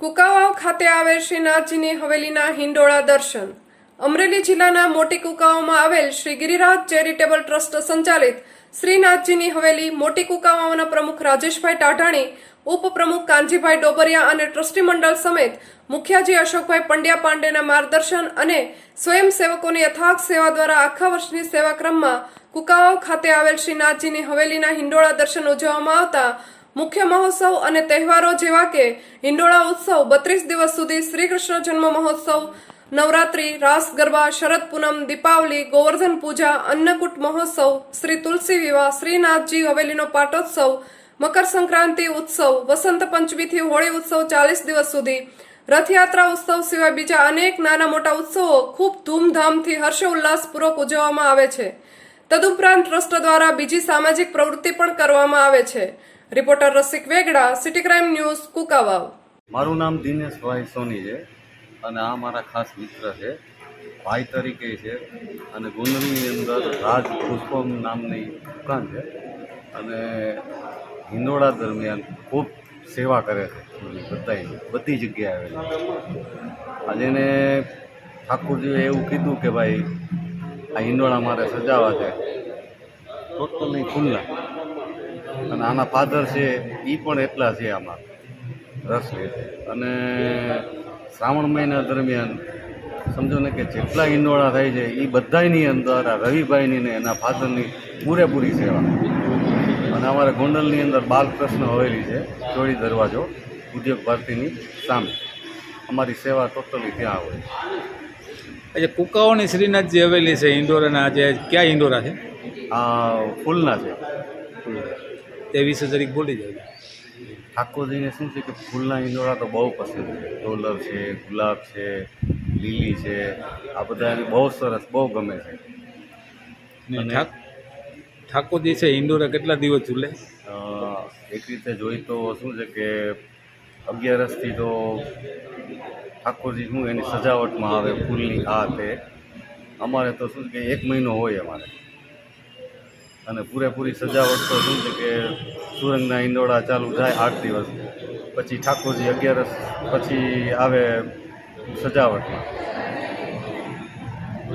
કુકાવાવ ખાતે આવેલ શ્રીનાથજીની હવેલીના હિંડોળા દર્શન. અમરેલી જિલ્લાના મોટી કુકાઓમાં આવેલ શ્રી ગિરિરાજ ચેરિટેબલ ટ્રસ્ટ સંચાલિત શ્રીનાથજીની હવેલી મોટી કુકાવાઓના પ્રમુખ રાજેશભાઈ ટાઢાણી ઉપપ્રમુખ કાનજીભાઈ ડોબરિયા અને ટ્રસ્ટી મંડળ સમેત મુખ્યાજી અશોકભાઈ પંડ્યા પાંડેના માર્ગદર્શન અને સ્વયંસેવકોની યથાર્થ સેવા દ્વારા આખા વર્ષની સેવાક્રમમાં કુકાવાવ ખાતે આવેલ શ્રીનાથજીની હવેલીના હિંડોળા દર્શન ઉજવવામાં આવતા મુખ્ય મહોત્સવ અને તહેવારો જેવા કે હિંડોળા ઉત્સવ બત્રીસ દિવસ સુધી શ્રી કૃષ્ણ જન્મ મહોત્સવ, નવરાત્રી, રાસ ગરબા, શરદ પૂનમ, દીપાવલી, ગોવર્ધન પૂજા, અન્નકૂટ મહોત્સવ, શ્રી તુલસી વિવાહ શ્રીનાથજી હવેલીનો પાટોત્સવ મકર સંક્રાંતિ ઉત્સવ, વસંત પંચમીથી હોળી ઉત્સવ ચાલીસ દિવસ સુધી, રથયાત્રા ઉત્સવ સિવાય બીજા અનેક નાના મોટા ઉત્સવો ખૂબ ધૂમધામથી હર્ષ ઉલ્લાસપૂર્વક ઉજવવામાં આવે છે. તદુપરાંત ટ્રસ્ટ દ્વારા બીજી સામાજિક પ્રવૃત્તિ પણ કરવામાં આવે છે. Reporter Rasik Vegda, city crime news, Kukavav. મારું નામ દિનેશભાઈ સોની છે અને આ મારા ખાસ મિત્ર છે. ભાઈ તરીકે છે અને ગુંદરીની અંદર રાજ પુષ્પમ નામની દુકાન છે. અને હિંડોળા દરમિયાન ખૂબ સેવા કરે છે. બધાની બધી જગ્યાએ આવેલા. આજે એને ઠાકોરજીએ એવું કીધું કે ભાઈ, આ હિંડોળા મારે સજાવવા છે. ટોટલી ખુલ્લા. અને આના ફાધર છે એ પણ એટલા છે આમાં. રસ લે છે. અને શ્રાવણ મહિના દરમિયાન, સમજો ને કે જેટલા હિંડોળા થાય છે એ બધાની અંદર આ રવિભાઈની ને એના ફાધરની પૂરેપૂરી સેવા. અને અમારા ગોંડલની અંદર બાલકૃષ્ણ હવેલી છે ચોરી દરવાજો ઉદ્યોગ ભારતીની સામે. અમારી સેવા ટોટલી ત્યાં હોય. આજે કુકાઓની શ્રીનાથજી હવેલી છે ઇન્ડોરાના આજે ક્યાં ઇન્ડોરા છે? આ ફૂલના છે. તે વિશે જરીક બોલી જાય ઠાકોરજીને શું છે કે ફૂલના હિંડોળા તો બહુ પસંદ છે. ડોલર છે ગુલાબ છે લીલી છે. આ બધા એને બહુ સરસ બહુ ગમે છે. અને- ઠાક ઠાકોરજી છે ઇન્ડોરા કેટલા દિવસ ઝૂલે? એક રીતે જોઈ તો શું છે કે અગિયારસથી તો ઠાકોરજી શું એની સજાવટમાં આવે, ફૂલની આ તે. અમારે તો શું કે એક મહિનો હોય અમારે. અને પૂરેપૂરી સજાવટ તો શું છે કે સુરંગના ઈંડોળા ચાલુ થાય આઠ દિવસ. પછી ઠાકોરજી અગિયારસ પછી આવે સજાવટમાં.